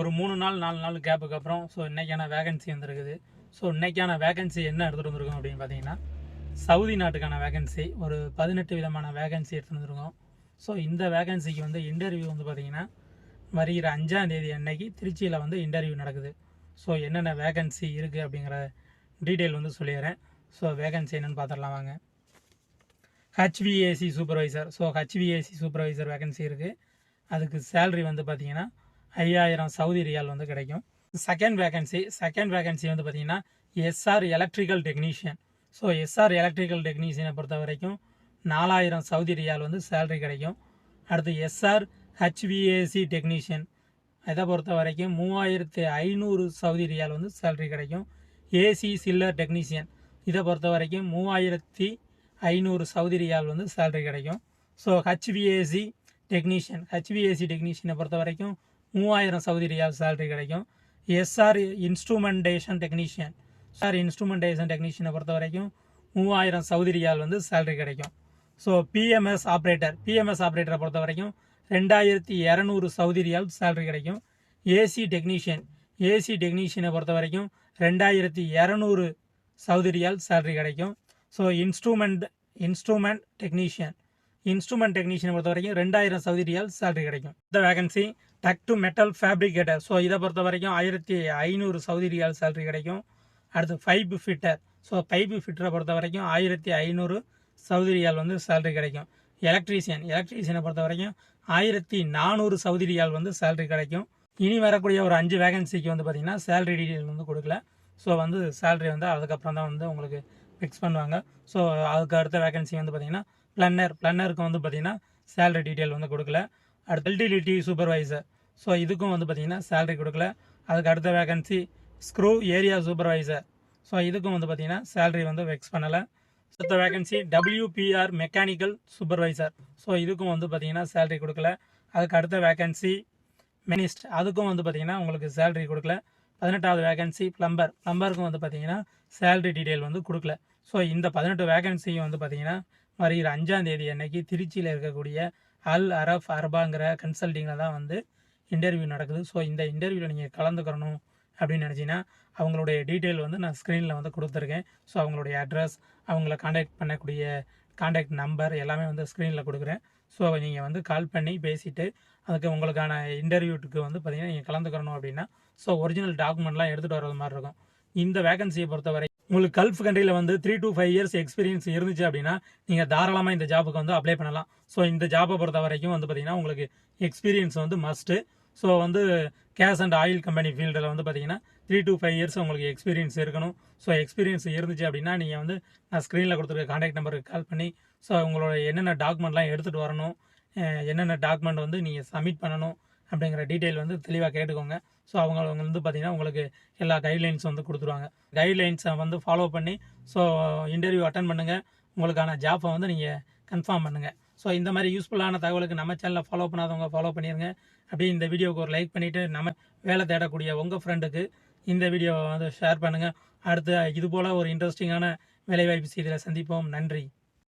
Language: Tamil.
ஒரு மூணு நாள் நாலு நாள் கேப்புக்கு அப்புறம் ஸோ இன்னைக்கான வேகன்சி வந்திருக்குது. ஸோ இன்னைக்கான வேகன்சி என்ன எடுத்துகிட்டு வந்திருக்கோம் அப்படின்னு பார்த்தீங்கன்னா சவுதி நாட்டுக்கான வேகன்சி ஒரு பதினெட்டு விதமான வேகன்சி எடுத்துகிட்டு வந்திருக்கோம். ஸோ இந்த வேகன்சிக்கு வந்து இன்டர்வியூ வந்து பார்த்தீங்கன்னா வருகிற அஞ்சாம் தேதி அன்னைக்கு திருச்சியில் வந்து இன்டர்வியூ நடக்குது. ஸோ என்னென்ன வேகன்சி இருக்குது அப்படிங்கிற டீட்டெயில் வந்து சொல்லிடுறேன். ஸோ வேகன்சி என்னென்னு பார்த்துடலாம் வாங்க. HVAC supervisor so HVAC supervisor vacancy இருக்குது அதுக்கு சேல்ரி வந்து பார்த்திங்கன்னா ஐயாயிரம் சவுதி ரியால் வந்து கிடைக்கும். செகண்ட் வேகன்சி செகண்ட் வேகன்சி வந்து பார்த்தீங்கன்னா SR electrical technician so SR electrical டெக்னீஷியனை பொறுத்த வரைக்கும் நாலாயிரம் சவுதி ரியால் வந்து சேலரி கிடைக்கும். அடுத்து எஸ்ஆர் ஹெச்விஏசி டெக்னீஷியன் இதை பொறுத்த வரைக்கும் மூவாயிரத்து ஐநூறு சவுதி ரியால் வந்து சேலரி கிடைக்கும். ஏசி சில்லர் டெக்னீஷியன் இதை பொறுத்த வரைக்கும் மூவாயிரத்தி ஐநூறு சவுதி ரியால் வந்து சேலரி கிடைக்கும். ஸோ ஹெச்விஏசி டெக்னீஷியன் ஹெச்விஏசி டெக்னீஷியனை பொறுத்த வரைக்கும் மூவாயிரம் சவுதி ரியால் சேலரி கிடைக்கும். SR instrumentation technician sir instrumentation டெக்னீஷியனை பொறுத்த வரைக்கும் மூவாயிரம் சவுதி ரியால் வந்து சேலரி கிடைக்கும். ஸோ பிஎம்எஸ் ஆப்ரேட்டர் பிஎம்எஸ் ஆப்ரேட்டரை பொறுத்த வரைக்கும் ரெண்டாயிரத்தி இரநூறு சவுதி ரியால் சேலரி கிடைக்கும் ஏசி டெக்னீஷியன் ஏசி டெக்னீஷியனை பொறுத்த வரைக்கும் ரெண்டாயிரத்தி இரநூறு சவுதி ரியால் சேலரி கிடைக்கும். So instrument instrument technician instrument டெக்னீஷியனை பொறுத்த வரைக்கும் ரெண்டாயிரம் சவுதி ரியால் சேலரி கிடைக்கும். இந்த vacancy duct to metal fabricator so இதை பொறுத்த வரைக்கும் ஆயிரத்தி ஐநூறு சவுதி ரியால் சேலரி கிடைக்கும். அடுத்து ஃபைப் ஃபிட்டர் ஸோ பைப் ஃபிட்டரை பொறுத்த வரைக்கும் ஆயிரத்தி ஐநூறு சவுதி ரியால் வந்து சேலரி கிடைக்கும். எலக்ட்ரீஷியன் எலக்ட்ரீஷியனை பொறுத்த வரைக்கும் ஆயிரத்தி நானூறு சவுதி ரியால் வந்து சேலரி கிடைக்கும். இனி வரக்கூடிய ஒரு அஞ்சு வேகன்சிக்கு வந்து பார்த்தீங்கன்னா சேலரி டீட்டெயில் வந்து கொடுக்கல. ஸோ வந்து சேலரி வந்து அதுக்கப்புறம் தான் வந்து உங்களுக்கு ஃபிக்ஸ் பண்ணுவாங்க. ஸோ அதுக்கு அடுத்த வேகன்சி வந்து பார்த்தீங்கன்னா பிளன்னர் பிளன்னருக்கு வந்து பார்த்தீங்கன்னா சேலரி டீட்டெயில் வந்து கொடுக்கல. அடுத்து எல்டிலிட்டி சூப்பர்வைசர் ஸோ இதுக்கும் வந்து பார்த்திங்கன்னா சேலரி கொடுக்கல. அதுக்கு அடுத்த vacancy screw area supervisor so இதுக்கும் வந்து பார்த்திங்கன்னா சேலரி வந்து ஃபிக்ஸ் பண்ணலை. அடுத்த vacancy WBR mechanical supervisor so இதுக்கும் வந்து பார்த்தீங்கன்னா சேலரி கொடுக்கல. அதுக்கு அடுத்த வேகன்சி மினிஸ்ட் அதுக்கும் வந்து பார்த்திங்கன்னா உங்களுக்கு சேலரி கொடுக்கல. பதினெட்டாவது வேகன்சி ப்ளம்பர் ப்ளம்பருக்கும் வந்து பார்த்தீங்கன்னா சேலரி டீட்டெயில் வந்து கொடுக்கல. ஸோ இந்த பதினெட்டு வேகன்சியும் வந்து பார்த்தீங்கன்னா வருகிற அஞ்சாம் தேதி அன்னைக்கு திருச்சியில் இருக்கக்கூடிய அல் அரஃப் அர்பாங்கிற கன்சல்டிங்கில் தான் வந்து இன்டர்வியூ நடக்குது. ஸோ இந்த இன்டர்வியூவில் நீங்கள் கலந்துக்கிறணும் அப்படின்னு நினச்சிங்கன்னா அவங்களுடைய டீட்டெயில் வந்து நான் ஸ்க்ரீனில் வந்து கொடுத்துருக்கேன். ஸோ அவங்களுடைய அட்ரஸ் அவங்கள காண்டாக்ட் பண்ணக்கூடிய காண்டாக்ட் நம்பர் எல்லாமே வந்து ஸ்க்ரீனில் கொடுக்குறேன். ஸோ நீங்கள் வந்து கால் பண்ணி பேசிவிட்டு அதுக்கு உங்களுக்கான இன்டர்வியூட்டுக்கு வந்து பார்த்திங்கன்னா நீங்கள் கலந்துக்கிறணும் அப்படின்னா ஸோ ஒரிஜினல் டாக்குமெண்ட்லாம் எடுத்துகிட்டு வர்றது மாதிரி இருக்கும். இந்த வேகன்சியை பொறுத்தவரை உங்களுக்கு கல்ஃப் கண்ட்ரியில் வந்து three to five years experience இருந்துச்சு அப்படின்னா நீங்கள் தாராளமாக இந்த ஜாபுக்கு வந்து அப்ளை பண்ணலாம். ஸோ இந்த ஜாபை பொறுத்த வரைக்கும் வந்து பார்த்தீங்கன்னா உங்களுக்கு எக்ஸ்பீரியன்ஸ் வந்து மஸ்ட்டு ஸோ வந்து கேஸ் அண்ட் ஆயில் கம்பெனி ஃபீல்டில் வந்து பார்த்தீங்கன்னா த்ரீ டு ஃபைவ் இயர்ஸ் உங்களுக்கு எக்ஸ்பீரியன்ஸ் இருக்கணும். ஸோ எக்ஸ்பீரியன்ஸ் இருந்துச்சு அப்படின்னா நீங்கள் வந்து நான் ஸ்க்ரீனில் கொடுத்துருக்க காண்டாக்ட் நம்பருக்கு கால் பண்ணி ஸோ உங்களோட என்னென்ன டாக்குமெண்ட்லாம் எடுத்துகிட்டு வரணும் என்னென்ன டாக்குமெண்ட் வந்து நீங்கள் சப்மிட் பண்ணணும் அப்படிங்கிற டீட்டெயில் வந்து தெளிவாக கேட்டுக்கோங்க. ஸோ அவங்க அவங்க வந்து பார்த்தீங்கன்னா உங்களுக்கு எல்லா கைட்லைன்ஸ் வந்து கொடுத்துருவாங்க. கைட்லைன்ஸை வந்து ஃபாலோ பண்ணி ஸோ இன்டர்வியூ அட்டன் பண்ணுங்கள் உங்களுக்கான ஜாப்பை வந்து நீங்கள் கன்ஃபார்ம் பண்ணுங்கள் ஸோ இந்த மாதிரி யூஸ்ஃபுல்லான தகவலுக்கு நம்ம சேனலை ஃபாலோ பண்ணாதவங்க ஃபாலோ பண்ணிடுங்க அப்படியே இந்த வீடியோவுக்கு ஒரு லைக் பண்ணிவிட்டு நம்ம வேலை தேடக்கூடிய உங்கள் ஃப்ரெண்டுக்கு இந்த வீடியோவை வந்து ஷேர் பண்ணுங்கள் அடுத்து இது போல் ஒரு இன்ட்ரெஸ்டிங்கான வேலைவாய்ப்பு செய்தியில் சந்திப்போம். நன்றி.